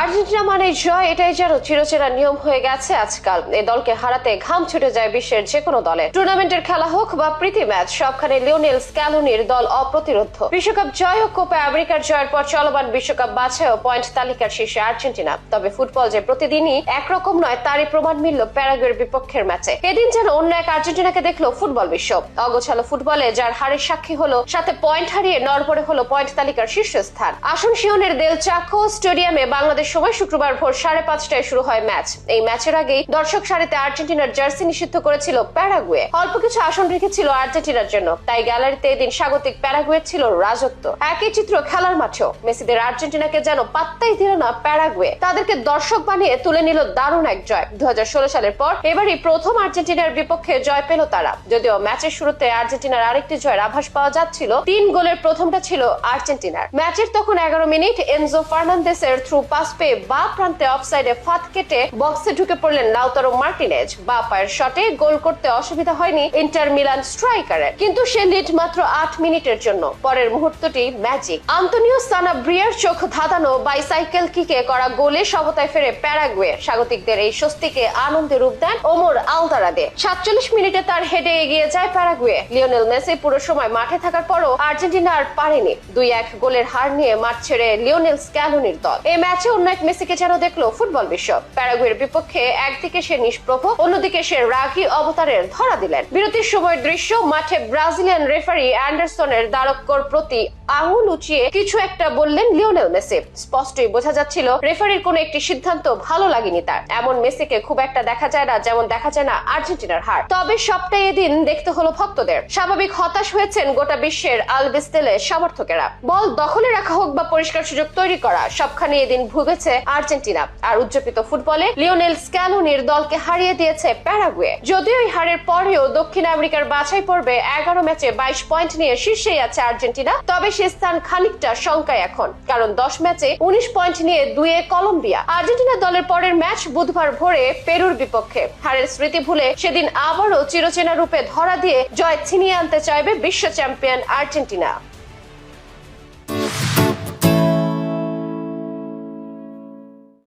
Argentina মানে জয়, এটাই যেন চিরচেরা নিয়ম হয়ে গেছে আজকাল। এই দলকে হারাতে ঘাম ছুটে যায় বিশ্বের যে কোনো দলে। টুর্নামেন্টের খেলা হোক বা প্রীতি ম্যাচ, সবখানে লিওনেল স্ক্যালোনির দল অপ্রতিরোধ। বিশ্বকাপ জয় ও কোপা আমেরিকার জয়ের পর চলমান বিশ্বকাপ বাছাইও পয়েন্ট তালিকার শীর্ষে আর্জেন্টিনা। তবে ফুটবল যে প্রতিদিনই একরকম নয়, তারই প্রমাণ মিলল প্যারাগুয়ের বিপক্ষের ম্যাচে। এদিন যেন অন্য এক আর্জেন্টিনাকে দেখল ফুটবল বিশ্ব। অগোছালো ফুটবলে যার হারের সাক্ষী হলো, সাথে পয়েন্ট হারিয়ে নরবরে হলো পয়েন্ট তালিকার শীর্ষস্থান। আসন শিওনের দেল চাকো স্টেডিয়ামে বাংলাদেশ সময় শুক্রবার ভোর সাড়ে পাঁচটায় শুরু হয় ম্যাচ। এই ম্যাচের আগেই দর্শক সারিতে আর্জেন্টিনার জার্সি নিষিদ্ধ করেছিল প্যারাগুয়ে। অল্প কিছু আসন রেখেছিল আর্জেন্টিনার জন্য, তাই গ্যালারিতে এদিন স্বাগতিক প্যারাগুয়ে ছিল রাজত্ব। একই চিত্র খেলার মাঠেও মেসিদের আর্জেন্টিনাকে যেন পাত্তাই দিল না প্যারাগুয়ে। তাদেরকে দর্শক বানিয়ে তুলে নিল দারুণ এক জয়। দু হাজার ষোলো সালের পর এবারই প্রথম আর্জেন্টিনার বিপক্ষে জয় পেল তারা। যদিও ম্যাচের শুরুতে আর্জেন্টিনার আরেকটি জয়ের আভাস পাওয়া যাচ্ছিল, তিন গোলের প্রথমটা ছিল আর্জেন্টিনার। ম্যাচের তখন এগারো মিনিট এনজো ফার্নান্দেসের থ্রু পাস পেয়ে বা প্রান্তে অফসাইডে ফাঁদ কেটে বক্সে ঢুকে পড়লেন লাউতারো মার্টিনেজ। বা পায়ের শটে গোল করতে অসুবিধা হয়নি ইন্টার মিলান স্ট্রাইকারের। কিন্তু সে লিড মাত্র আট মিনিটের জন্য। পরের মুহূর্তটি ম্যাজিক। আন্তনিও সানা ব্রিয়ার চোখ ধাঁধানো বাইসাইকেল কিকে করা গোলে সমতায় ফেরে প্যারাগুয়ে স্বাগতিকদের এই স্বস্তিকে আনন্দে রূপ দেন ওমর আলদারাদে। সাতচল্লিশ মিনিটে তার হেডে এগিয়ে যায় প্যারাগুয়ে। লিওনেল মেসি পুরো সময় মাঠে থাকার পরও আর্জেন্টিনা আর পারেনি। দুই এক গোলের হার নিয়ে মাঠ ছেড়ে লিওনেল স্ক্যালোনির দল। এই ম্যাচে এক মেসিকে যেন দেখল ফুটবল বিশ্ব। প্যারাগুয়ের বিপক্ষে একদিকে সে নিষ্প্রভ, অন্যদিকে সে রাগী অবতারের ধরা দিলেন। বিরতির সময়ের দৃশ্য, মাঠে ব্রাজিলিয়ান রেফারি অ্যান্ডারসনের দ্বারক্যর প্রতি আঙুল উঁচিয়ে কিছু একটা বললেন লিওনেল মেসি। স্পষ্টই বোঝা যাচ্ছিল, রেফারির কোনো একটি সিদ্ধান্ত ভালো লাগেনি তার। এমন মেসিকে খুব একটা দেখা যায় না, যেমন দেখা যায় না আর্জেন্টিনার হার। তবে সবটাই এদিন দেখতে হলো ভক্তদের। স্বাভাবিক হতাশ হয়েছেন গোটা বিশ্বের আলবিস্তেলে সমর্থকেরা। বল দখলে রাখা হোক বা পরিষ্কার সুযোগ তৈরি করা সবখানে এদিন ভুগেছে আর্জেন্টিনা। আর উজ্জীবিত ফুটবলে লিওনেল স্ক্যালোনির দলকে হারিয়ে দিয়েছে প্যারাগুয়ে। যদিও এই হারের পরেও দক্ষিণ আমেরিকার বাছাই পর্বে এগারো ম্যাচে বাইশ পয়েন্ট নিয়ে শীর্ষেই আছে আর্জেন্টিনা, তবে সে স্থান খানিকটা শঙ্কায় এখন, কারণ দশ ম্যাচে উনিশ পয়েন্ট নিয়ে দুয়ে কলম্বিয়া। আর্জেন্টিনা দলের পরের ম্যাচ বুধবার ভোরে পেরুর বিপক্ষে। হারের স্মৃতি ভুলে সেদিন আবারও চিরচেনা রূপে ধরা দিয়ে জয় ছিনিয়ে আনতে চাইবে বিশ্ব চ্যাম্পিয়ন আর্জেন্টিনা।